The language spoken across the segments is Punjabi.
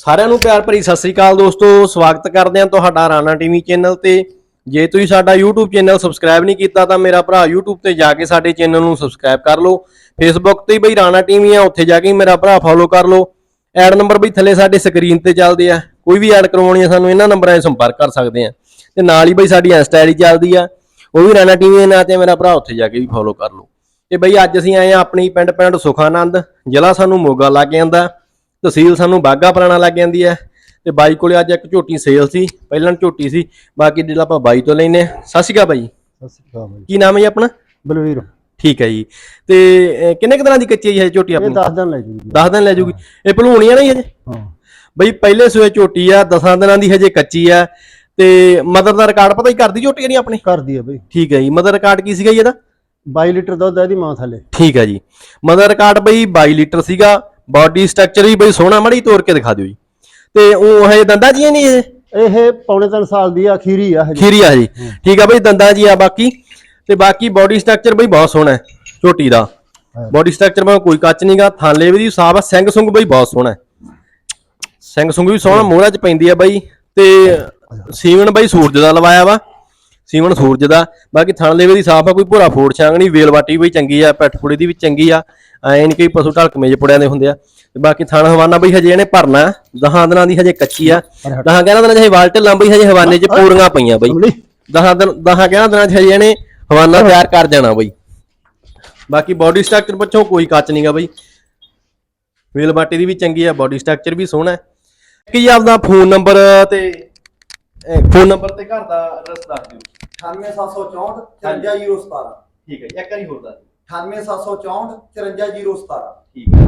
ਸਾਰਿਆਂ ਨੂੰ ਪਿਆਰ ਭਰੀ ਸਤਿ ਸ੍ਰੀ ਅਕਾਲ ਦੋਸਤੋ, ਸਵਾਗਤ ਕਰਦੇ ਹਾਂ ਤੁਹਾਡਾ ਰਾਣਾ ਟੀਵੀ ਚੈਨਲ ਤੇ। ਜੇ ਤੁਸੀਂ ਸਾਡਾ YouTube ਚੈਨਲ ਸਬਸਕ੍ਰਾਈਬ ਨਹੀਂ ਕੀਤਾ ਤਾਂ ਮੇਰਾ ਭਰਾ YouTube ਤੇ ਜਾ ਕੇ ਸਾਡੇ ਚੈਨਲ ਨੂੰ ਸਬਸਕ੍ਰਾਈਬ ਕਰ ਲਓ। Facebook ਤੇ ਬਈ ਰਾਣਾ ਟੀਵੀ ਆ, ਉੱਥੇ ਜਾ ਕੇ ਮੇਰਾ ਭਰਾ ਫੋਲੋ ਕਰ ਲਓ। ਐਡ ਨੰਬਰ ਬਈ ਥੱਲੇ ਸਾਡੇ ਸਕਰੀਨ ਤੇ ਚੱਲਦੇ ਆ। ਕੋਈ ਵੀ ਐਡ ਕਰਵਾਉਣੀ ਆ ਸਾਨੂੰ ਇਹਨਾਂ ਨੰਬਰਾਂ 'ਤੇ ਸੰਪਰਕ ਕਰ ਸਕਦੇ ਆ। ਤੇ ਨਾਲ ਹੀ ਬਈ ਸਾਡੀ ਇੰਸਟਾ ਆਈਡੀ ਚੱਲਦੀ ਆ। ਉਹ ਵੀ ਰਾਣਾ ਟੀਵੀ ਦੇ ਨਾਂ ਤੇ ਮੇਰਾ ਭਰਾ ਉੱਥੇ ਜਾ ਕੇ ਵੀ ਫੋਲੋ ਕਰ ਲਓ। ਤੇ ਬਈ ਅੱਜ ਅਸੀਂ ਆਏ ਆ ਆਪਣੀ ਪਿੰਡ ਪਿੰਡ ਸੁਖਾਨੰਦ, ਜ਼ਿਲ੍ਹਾ ਸਾਨੂੰ ਮੋਗਾ ਲੱਗ ਜਾਂਦਾ। ਤਹਿਸੀਲ ਸਾਨੂੰ ਬਾਗਾ ਪੁਰਾਣਾ ਲੱਗ ਜਾਂਦੀ ਹੈ ਤੇ ਬਾਈ ਕੋਲੇ ਅੱਜ ਇੱਕ ਝੋਟੀ ਸੇਲ ਸੀ ਪਹਿਲਾਂ ਝੋਟੀ ਸੀ ਬਾਕੀ ਜਿਹੜਾ ਆਪਾਂ ਬਾਈ ਤੋਂ ਲੈਨੇ। ਸਤਿ ਸ਼੍ਰੀ ਅਕਾਲ ਬਾਈ। ਸਤਿ ਸ਼੍ਰੀ ਅਕਾਲ ਬਾਈ। ਕੀ ਨਾਮ ਹੈ ਜੀ ਆਪਣਾ? ਬਲਵੀਰ। ਠੀਕ ਹੈ ਜੀ। ਤੇ ਅਹ, ਕਿੰਨੇ ਕੁ ਦਿਨਾਂ ਦੀ ਕੱਚੀ ਹੈ ਝੋਟੀ ਇਹ ਆਪਣੀ? 10 ਦਿਨ ਲੈ ਜੂਗੀ। 10 ਦਿਨ ਲੈ ਜੂਗੀ। ਇਹ ਭਲੂਣੀ ਆ ਨਹੀਂ ਹਜੇ? ਹਾਂ। ਬਈ ਪਹਿਲੇ ਸੂਏ ਝੋਟੀ ਆ 10 ਦਿਨਾਂ ਦੀ ਹਜੇ ਕੱਚੀ ਆ। ਤੇ ਮਦਰ ਦਾ ਰਿਕਾਰਡ ਪਤਾ ਹੀ ਕਰਦੀ ਝੋਟੀ ਨਹੀਂ ਆਪਣੀ? ਕਰਦੀ ਹੈ ਬਈ। ਠੀਕ ਹੈ ਜੀ। ਮਦਰ ਰਿਕਾਰਡ ਕੀ ਸੀਗਾ ਜੀ ਇਹਦਾ? 22 ਲੀਟਰ ਦੁੱਧ ਹੈ ਇਹਦੀ ਮਾਂ ਥੱਲੇ। ਠੀਕ ਹੈ ਜੀ। ਮਦਰ ਰਿਕਾਰਡ ਬਈ 22 ਲੀਟਰ ਸੀਗਾ। ਬਾਡੀ ਸਟਰਕਚਰ ਵੀ ਬਈ ਸੋਹਣਾ ਮੜੀ ਤੋੜ ਕੇ ਦਿਖਾ ਦਿਓ ਜੀ। ਤੇ ਉਹ ਹਜੇ ਦੰਦਾਂ ਜੀ ਨਹੀਂ ਇਹ? ਇਹ ਪੌਣੇ 3 ਸਾਲ ਦੀ ਆ ਅਖੀਰੀ ਆ ਹਜੇ। ਖੀਰੀ ਆ ਜੀ। ਠੀਕ ਆ ਬਈ ਦੰਦਾਂ ਜੀ ਆ ਬਾਕੀ। ਤੇ ਬਾਕੀ ਬਾਡੀ ਸਟਰਕਚਰ ਬਈ ਬਹੁਤ ਸੋਹਣਾ ਹੈ ਝੋਟੀ ਦਾ। ਬਾਡੀ ਸਟਰਕਚਰ ਮੈਂ ਕੋਈ ਕੱਚ ਨਹੀਂਗਾ ਥਾਲੇ ਵੀ ਦੀ ਸਾਫ਼ ਆ ਸਿੰਘ ਸੁੰਗ ਬਈ ਬਹੁਤ ਸੋਹਣਾ ਹੈ। ਸਿੰਘ ਸੁੰਗ ਵੀ ਸੋਹਣਾ ਮੋਹਰਾ ਚ ਪੈਂਦੀ ਆ ਬਈ। ਤੇ ਸੀਵਨ ਬਈ ਸੂਰਜ ਦਾ ਲਵਾਇਆ ਵਾ ਸੀਵਨ ਸੂਰਜ ਦਾ। ਬਾਕੀ ਥਣ ਲੇਵੇ ਦੀ ਸਾਫ਼ ਆ ਕੋਈ ਭੋਰਾ ਫੋੜ ਛਾਂਗ ਨਹੀਂ ਵੇਲ ਵਾਟੀ ਬਈ ਚੰਗੀ ਆ ਪੈਠ ਫੁੜੀ ਦੀ ਵੀ ਚੰਗੀ ਆ। ਐ ਨਹੀਂ ਕੋਈ ਪਸ਼ੂ ਢਲਕਵੇਂ ਜਿਹੇ ਪੁੜਿਆਂ ਦੇ ਹੁੰਦੇ ਆ। ਤੇ ਬਾਕੀ ਥਣ ਹਵਾਨਾ ਬਈ ਹਜੇ ਇਹਨੇ ਭਰਨਾ ਦਹਾਂ ਦਿਨਾਂ ਦੀ ਹਜੇ ਕੱਚੀ ਆ। ਦਹਾਂ ਕਹਿੰਦਾ ਦਿਨਾਂ ਚ ਹਜੇ ਵਾਲਟ ਲੰਬਈ ਹਜੇ ਹਵਾਨੇ ਚ ਪੂਰੀਆਂ ਪਈਆਂ ਬਈ। ਦਹਾਂ ਦਿਨ ਦਹਾਂ ਕਹਿੰਦਾ ਦਿਨਾਂ ਚ ਹਜੇ ਇਹਨੇ ਹਵਾਨਾ ਤਿਆਰ ਕਰ ਜਾਣਾ ਬਈ। ਬਾਕੀ ਬਾਡੀ ਸਟਰਕਚਰ ਪੁੱਛੋ ਕੋਈ ਕੱਚ ਨਹੀਂਗਾ ਬਈ। ਵੇਲ ਬਾਟੀ ਦੀ ਵੀ ਚੰਗੀ ਆ ਬਾਡੀ ਸਟਰਕਚਰ ਵੀ ਸੋਹਣਾ ਹੈ। ਕੀ ਆਪਦਾ ਫੋਨ ਨੰਬਰ ਤੇ ਫੋਨ ਨੰਬਰ ਤੇ ਘਰ ਦਾ ਐਡਰੈਸ ਦੱਸ ਦਿਓ। 98764 54017 ਠੀਕ ਹੈ ਜੀ ਇੱਕ ਵਾਰੀ ਹੋਰ ਦੱਸ ਦਿਓ। 98764 54017 ਠੀਕ ਹੈ।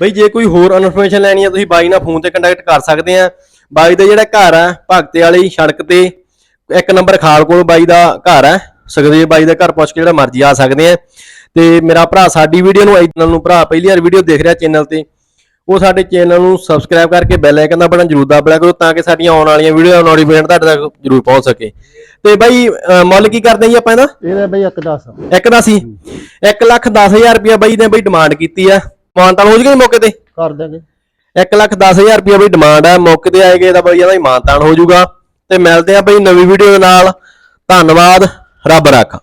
ਬਈ ਜੇ ਕੋਈ ਹੋਰ ਇਨਫੋਰਮੇਸ਼ਨ ਲੈਣੀ ਹੈ ਤੁਸੀਂ ਬਾਈ ਨਾਲ ਫੋਨ ਤੇ ਕੰਟੈਕਟ ਕਰ ਸਕਦੇ ਆ। ਬਾਈ ਦਾ ਜਿਹੜਾ ਘਰ ਆ ਭਗਤੇ ਵਾਲੀ ਸੜਕ ਤੇ ਇੱਕ ਨੰਬਰ ਖਾਲ ਕੋਲ ਬਾਈ ਦਾ ਘਰ ਹੈ ਸੁਖਦੇਵ ਬਾਈ ਦਾ ਘਰ ਪੁੱਛ ਕੇ ਜਿਹੜਾ ਮਰਜ਼ੀ ਆ ਸਕਦੇ ਆ। ਤੇ ਮੇਰਾ ਭਰਾ ਸਾਡੀ ਵੀਡੀਓ ਨੂੰ ਚੈਨਲ ਨੂੰ ਭਰਾ ਪਹਿਲੀ ਵਾਰ ਵੀਡੀਓ ਦੇਖ ਰਿਹਾ ਚੈਨਲ ਤੇ। ਉਹ ਸਾਡੇ ਚੈਨਲ ਨੂੰ ਸਬਸਕ੍ਰਾਈਬ ਕਰਕੇ ਬੈਲ ਆਈਕਨ ਦਾ ਬਟਨ ਜ਼ਰੂਰ ਦਬਾ ਲਿਆ ਕਰੋ ਤਾਂ ਕਿ ਸਾਡੀਆਂ ਆਉਣ ਵਾਲੀਆਂ ਵੀਡੀਓ ਦਾ ਨੋਟੀਫਿਕੇਸ਼ਨ ਤੁਹਾਡੇ ਤੱਕ ਜ਼ਰੂਰ ਪਹੁੰਚ ਸਕੇ। ਤੇ ਬਾਈ ਮੁੱਲ ਕੀ ਕਰਦੇ ਜੀ ਆਪਾਂ ਇਹਦਾ? ਇਹਦਾ ਬਈ ਇੱਕ 10 ਇੱਕ ਦਾ ਸੀ 1 ਲੱਖ 10000 ਰੁਪਇਆ ਬਾਈ ਨੇ ਬਈ ਡਿਮਾਂਡ ਕੀਤੀ ਆ। ਮਾਨਤਾਨ ਹੋ ਜੂਗਾ ਮੌਕੇ ਤੇ? ਕਰ ਦਾਂਗੇ 1 ਲੱਖ 10000 ਰੁਪਇਆ ਬਈ ਡਿਮਾਂਡ ਆ। ਮੌਕੇ ਤੇ ਆਏਗੇ ਤਾਂ ਬਈ ਇਹਦਾ ਹੀ ਮਾਨਤਾਨ ਹੋ ਜੂਗਾ। ਤੇ ਮਿਲਦੇ ਆ ਬਈ ਨਵੀਂ ਵੀਡੀਓ ਦੇ ਨਾਲ। ਧੰਨਵਾਦ। ਰੱਬ ਰਾਖਾ।